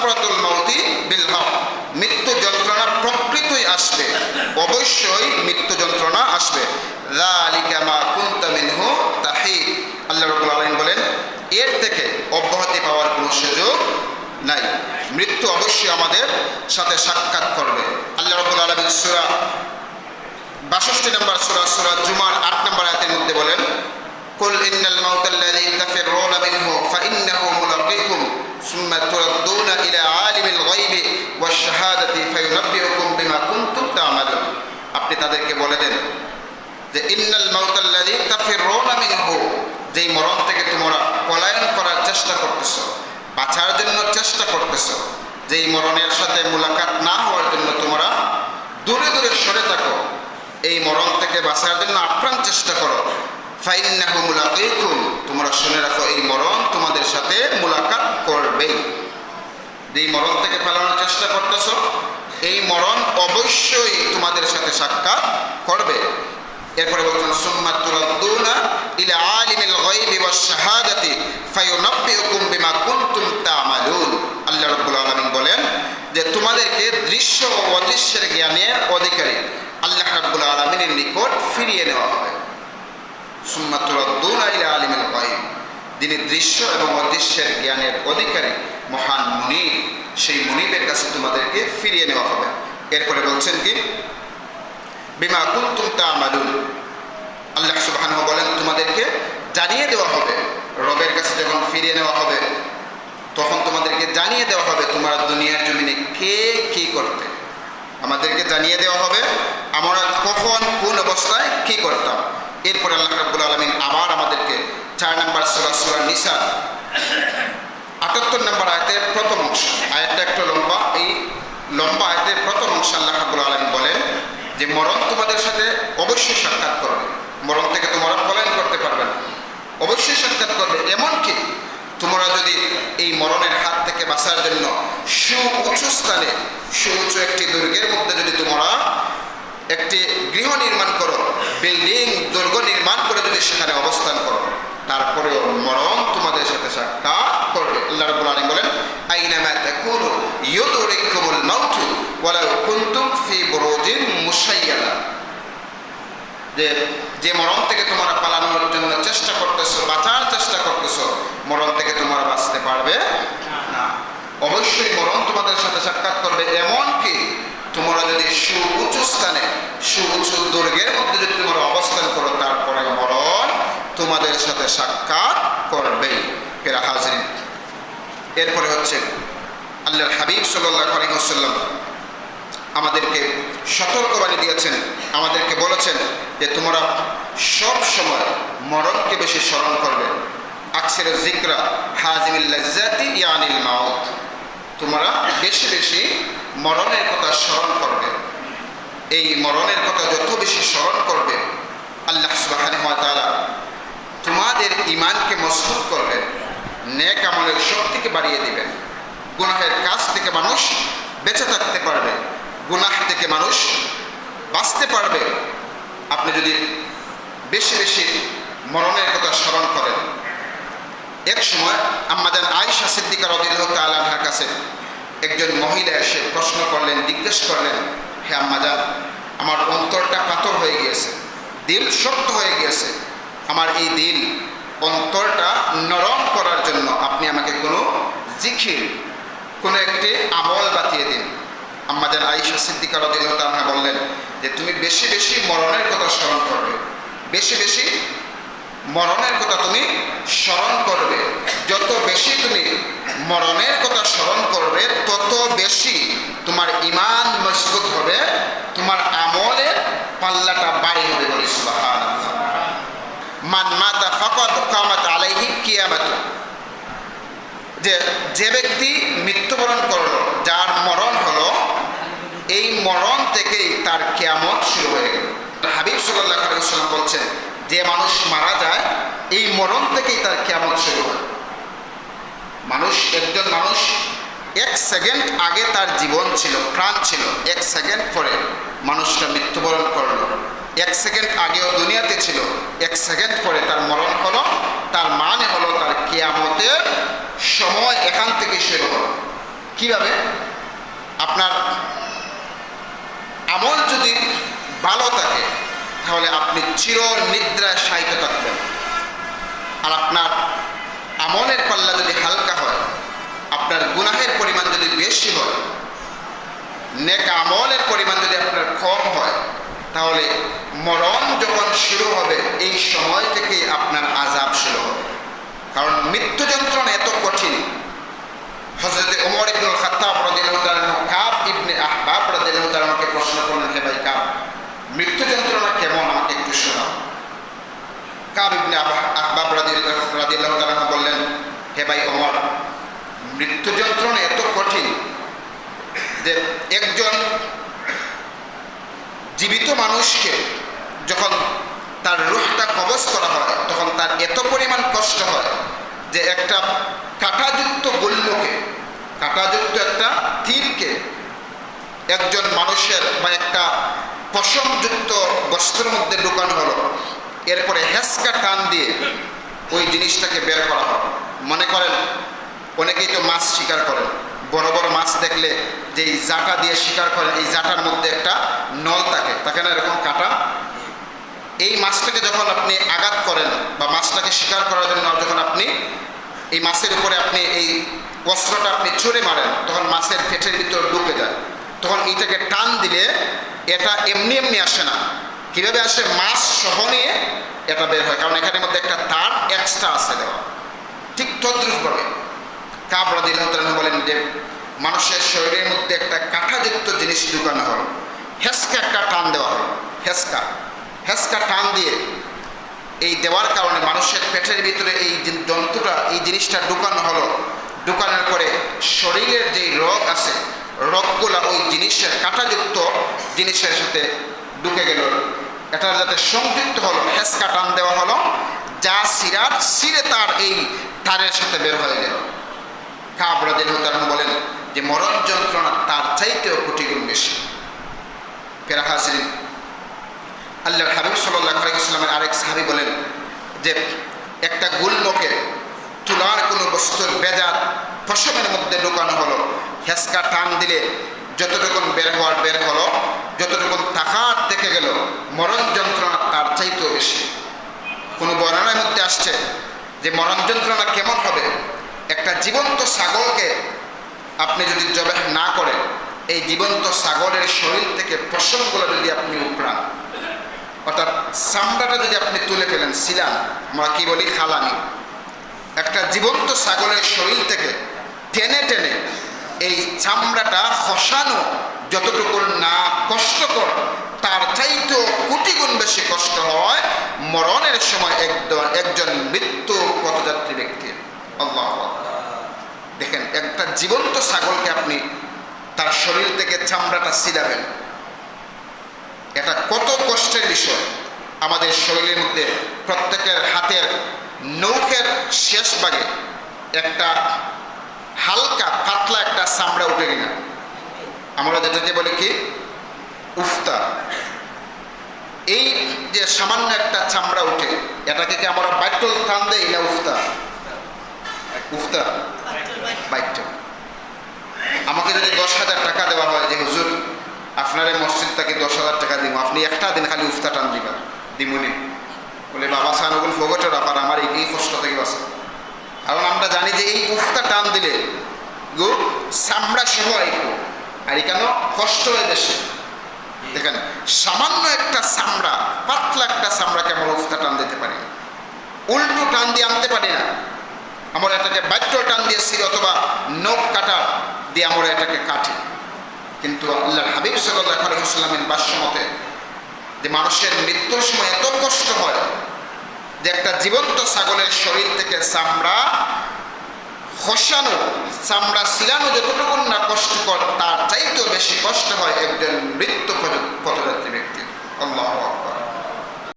সাকরাতুল মাউতি বিল মৃত্যু যন্ত্রণা প্রকৃতই আসবে। অবশ্যই মৃত্যু যন্ত্রণা আসবে। যালিকা মা কুনতা মিনহু তাহিদ। আল্লাহ রাব্বুল আলামিন বলেন, এর থেকে অব্যাহতি পাওয়ার কোনো সুযোগ নাই। মৃত্যু অবশ্যই আমাদের সাথে সাক্ষাৎ করবে। আল্লাহ রাব্বুল আলামিন সূরা বাষট্টি নম্বর সূরা সূরা জুমার আট নম্বর আয়াতের মধ্যে বলেন قل إن الموت الذي تفرون منه فإنه ملاقيكم ثم تردون إلى عالم الغيب والشهادة فينبئكم بما كنتم تعملون আপনি তাদেরকে বলে দেন যে ইন্নাল মাউতাল্লাযী তাফিরুনা মিনহু যেই মরণ থেকে তোমরা পলায়ন করার চেষ্টা করতেছো বাঁচার জন্য চেষ্টা করতেছো যেই মরণের সাথে মুলাকাত না হওয়ার জন্য তোমরা দূরে দূরে সরে থাকো এই মরণ থেকে বাঁচার জন্য আপ্রাণ চেষ্টা করো ফাইন্নাহু মুলাকিকুম, তোমরা শুনে রাখো এই মরণ তোমাদের সাথে মুলাকাত করবেই। যেই মরণ থেকে ফেলানোর চেষ্টা করতেছ, এই মরণ অবশ্যই তোমাদের সাথে সাক্ষাৎ করবে। এরপরে বলছেন, সুম্মা তুরাদ্দুনা ইলা আলিমিল গায়বি ওয়াশ শাহাদাতি ফায়ুনাব্বিউকুম বিমা কুনতুম তা'মালুন। আল্লাহ রাব্বুল আলামিন বলেন যে, তোমাদেরকে দৃশ্য ও অদৃশ্যের জ্ঞানের অধিকারী আল্লাহ রাব্বুল আলামিনের নিকট ফিরিয়ে নেওয়া হবে। সুম্মা তুরাদ্দুনা ইলা আলিমিল গায়ব। যিনি দৃশ্য এবং অদৃশ্যের জ্ঞানের অধিকারী, মহান মুনিব সেই মুনিবের কাছে তোমাদেরকে ফিরিয়ে নেওয়া হবে। এরপরে বলছেন কি? বিমা কুন্তুম তা'মালুন। আল্লাহ সুবহানাহু বলেন, তোমাদেরকে জানিয়ে দেওয়া হবে। রবের কাছে যখন ফিরিয়ে নেওয়া হবে, তখন তোমাদেরকে জানিয়ে দেওয়া হবে তোমরা দুনিয়ার জমিনে কে কি করতে আমাদেরকে জানিয়ে দেওয়া হবে, আমরা কখন কোন অবস্থায় কি করতাম। এরপর আল্লাহ রাব্বুল আলমিন আবার আমাদেরকে চার নম্বর সূরা সূরা নিসা, আটাত্তর নম্বর আয়তের প্রথম অংশ, আয়াতটা একটু লম্বা, এই লম্বা আয়তের প্রথম অংশ আল্লাহ রাব্বুল আলামিন বলেন যে মরণ তোমাদের সাথে অবশ্যই সাক্ষাৎ করবে। মরণ থেকে তোমরা পলায়ন করতে পারবে না। অবশ্যই সাক্ষাৎ করবে। এমনকি তোমরা যদি এই মরণের হাত থেকে বাঁচার জন্য সু উঁচু স্থানে সু উঁচু একটি দুর্গের মধ্যে যদি তোমরা একটি গৃহ নির্মাণ করো বিল্ডিং দুর্গ নির্মাণ করে যদি সেখানে অবস্থান করো, তারপরেও মরণ তোমাদের সাথে সাক্ষাৎ করবে। আল্লাহ আলামিন বলেন, আইনামা তাকুনু মাউতু কুনতুম ফি বুরুজিন যে যে মরণ থেকে তোমরা পালানোর জন্য চেষ্টা করতেছো, বাঁচার চেষ্টা করতেছো, মরণ থেকে তোমরা বাঁচতে পারবে না। অবশ্যই মরণ তোমাদের সাথে সাক্ষাৎ করবে এমনকি তোমরা যদি সু উঁচু স্থানে সু উঁচু দুর্গের মধ্যে যদি তোমরা অবস্থান করো তারপরে মরণ সাথে সাক্ষাৎ করবেই। ফেরা হাজরিন। এরপরে হচ্ছে আল্লাহর হাবিব সাল্লাহ আলাইসাল্লাম আমাদেরকে সতর্কবাণী দিয়েছেন। আমাদেরকে বলেছেন যে তোমরা সব সময় মরণকে বেশি স্মরণ করবে। আকসের জিকরা হাজিমিল্লাজাতি ইয়ানিল মাউত। তোমরা বেশি বেশি মরণের কথা স্মরণ করবে। এই মরণের কথা যত বেশি স্মরণ করবে, আল্লাহ তাআলা তোমাদের ইমানকে মজবুত করবেন, নেক আমলের শক্তিকে বাড়িয়ে দিবেন। গুনাহের কাজ থেকে মানুষ বেঁচে থাকতে পারবে, গুনাহ থেকে মানুষ বাঁচতে পারবে। আপনি যদি বেশি বেশি মরণের কথা স্মরণ করেন। এক সময় আম্মাজান আয়েশা সিদ্দিকা রদিল্লাহ তালাহার কাছে একজন মহিলা এসে প্রশ্ন করলেন, জিজ্ঞেস করলেন, হে আম্মাজান, আমার অন্তরটা পাথর হয়ে গিয়েছে, দিল শক্ত হয়ে গিয়েছে আমার এই দিন অন্তরটা নরম করার জন্য আপনি আমাকে কোনো জিখির কোনো একটি আমল বাতিয়ে দিন। আমাদের আয়েশা সিদ্দিকা তালহা বললেন যে, তুমি বেশি বেশি মরণের কথা স্মরণ করবে। বেশি বেশি মরণের কথা তুমি স্মরণ করবে। যত বেশি তুমি মরণের কথা স্মরণ করবে, তত বেশি তোমার ইমান মজবুত হবে, তোমার আমলের পাল্লাটা বাড়ি হবে বলি সুবাহান মান মাতা ফকত কামাত আলাইহি কিয়ামাত। যে যে ব্যক্তি মৃত্যুবরণ করল, যার মরণ হলো, এই মরণ থেকেই তার কেয়ামত শুরু হয়ে গেল। হাবিব সাল্লাহ বলছেন, যে মানুষ মারা যায়, এই মরণ থেকেই তার কেমন শুরু হয়। মানুষ, একজন মানুষ এক সেকেন্ড আগে তার জীবন ছিল, প্রাণ ছিল, এক সেকেন্ড পরে মানুষটা মৃত্যুবরণ করল। এক সেকেন্ড আগেও দুনিয়াতে ছিল, এক সেকেন্ড পরে তার মরণ হলো, তার মানে হলো তার কেয়ামতের সময় এখান থেকে শুরু হলো। কীভাবে? আপনার আমল যদি ভালো থাকে, তাহলে আপনি চির নিদ্রায় সাহিত্য থাকবেন। আর আপনার আমলের পাল্লা যদি হালকা হয়, আপনার গুনাহের পরিমাণ যদি বেশি হয়, নেক আমলের পরিমাণ যদি আপনার কম হয় তাহলে মরণ যখন শুরু হবে, এই সময় থেকে আপনার আজাব শুরু হবে। কারণ মৃত্যু যন্ত্রণা এত কঠিন। হজরত ওমর ইবনুল রাদিয়াল্লাহু তাআলা কাব ইবনে আহবাব রাদিয়াল্লাহু তাআলাকে প্রশ্ন করলেন, হে ভাই কাব মৃত্যু যন্ত্রণা কেমন? আমাকে একটু শোনাও। কাব ইবনে আহবাব রাদিয়াল্লাহু বললেন, হে ভাই ওমর মৃত্যু যন্ত্রণা এত কঠিন যে একজন জীবিত মানুষকে যখন তার রুহটা কবজ করা হয়, তখন তার এত পরিমাণ কষ্ট হয় যে একটা কাঁটাযুক্ত গুল্মকে কাঁটাযুক্ত একটা তীরকে একজন মানুষের বা একটা পশমযুক্ত বস্ত্রের মধ্যে ঢুকানো হলো। এরপরে হেসকা টান দিয়ে ওই জিনিসটাকে বের করা হলো। মনে করেন, অনেকেই তো মাছ শিকার করেন। বড় বড় মাছ দেখলে যে এই জাটা দিয়ে শিকার করেন এই জাটার মধ্যে একটা নল থাকে থাকে না এরকম কাটা? এই মাছটাকে যখন আপনি আঘাত করেন বা মাছটাকে শিকার করার জন্য যখন আপনি এই মাছের উপরে আপনি এই অস্ত্রটা আপনি ছুঁড়ে মারেন, তখন মাছের পেটের ভিতর ডুবে যায়। তখন এইটাকে টান দিলে এটা এমনি এমনি আসে না। কীভাবে আসে? মাছ সহ নিয়ে এটা বের হয়, কারণ এখানের মধ্যে একটা তার এক্সট্রা আছে দেওয়া। ঠিক তদ্রুপভাবে। কাবরা দিল্লাহ বলেন যে, মানুষের শরীরের মধ্যে একটা কাঁটাযুক্ত জিনিস ঢুকানো হলো। হেসকা একটা টান দেওয়া হলো। হেসকা হেসকা টান দিয়ে এই দেওয়ার কারণে মানুষের পেটের ভিতরে এই যে যন্ত্রটা, এই জিনিসটা ঢুকানো হলো। ঢুকানোর পরে শরীরের যে রোগ আছে, রোগগুলা ওই জিনিসের কাঁটাযুক্ত জিনিসের সাথে ঢুকে গেল। এটা যাতে সংযুক্ত হলো হেসকা টান দেওয়া হলো, যা সিরার সিরে তার এই তারের সাথে বের হয়ে গেল। কাবরা দিল বলেন যে মরণ যন্ত্রণা তার চাইতেও কোটি বেশি। ফেরা হাজরিন, আল্লাহর হাবিব সাল্লাহ আলাইসাল্লামের আরেক সাহাবি বলেন যে একটা গুল্মকে তুলার কোনো বস্তুর বেজার ফসমের মধ্যে ঢুকানো হলো হেসকা টান দিলে যতটুকুন বের হওয়ার বের হলো, যতটুকুন তাকার দেখে গেল, মরণ যন্ত্রণা তার চাইতেও বেশি। কোনো বর্ণনার মধ্যে আসছে যে মরণ যন্ত্রণা কেমন হবে? একটা জীবন্ত ছাগলকে আপনি যদি জবাহ না করেন, এই জীবন্ত ছাগলের শরীর থেকে পশমগুলো যদি আপনি উপড়ান, অর্থাৎ চামড়াটা যদি আপনি তুলে ফেলেন সিলান আমরা কি বলি? খালানি একটা জীবন্ত ছাগলের শরীর থেকে টেনে টেনে এই চামড়াটা খসানো যতটুকু না কষ্টকর, তার চাইতেও কোটি গুণ বেশি কষ্ট হয় মরণের সময় একদম একজন মৃত্যু পথযাত্রী ব্যক্তির আল্লাহ দেখেন, একটা জীবন্ত ছাগলকে আপনি তার শরীর থেকে চামড়াটা সিলাবেন এটা কত কষ্টের বিষয়। আমাদের শরীরের মধ্যে প্রত্যেকের হাতের নৌকের শেষ ভাগে একটা হালকা, পাতলা একটা চামড়া উঠে কিনা আমরা যেটাকে বলি কি? উফতা। এই যে সামান্য একটা চামড়া উঠে, এটাকে কি আমরা বাইটল টান দেই না উফতা? উফতা বাইটল আমাকে যদি দশ হাজার টাকা দেওয়া হয় যে, হুজুর, আপনার এই মসজিদটাকে দশ হাজার টাকা দিব আপনি একটা দিন খালি উফতা টান দিবেন, দিমুনি। বলে, বাবা সান ওগুলো ফোগটে রাখার আমার এই কষ্ট থেকে বাঁচে। কারণ আমরা জানি যে, এই উফতা টান দিলে, গো, চামড়া সহ আইব আর কেন? কষ্ট হয়ে দেশে। দেখেন, সামান্য একটা চামড়া, পাতলা একটা চামড়াকে আমরা উফতা টান দিতে পারি। উল্টো টান দিয়ে আনতে পারি না। আমরা এটাকে বাদ্য টান দিয়ে ছিল অথবা নখ কাটা দিয়ে আমরা এটাকে কাটি কিন্তু আল্লাহর হাবিব সাল্লাহ বাস্য মতে, যে মানুষের মৃত্যুর সময় এত কষ্ট হয় যে একটা জীবন্ত ছাগলের শরীর থেকে চামড়া খসানো, চামড়া সিলানো যতটুকু না কষ্টকর, তার চাইতেও বেশি কষ্ট হয় একজন মৃত্যু পথযাত্রী ব্যক্তির আল্লাহ।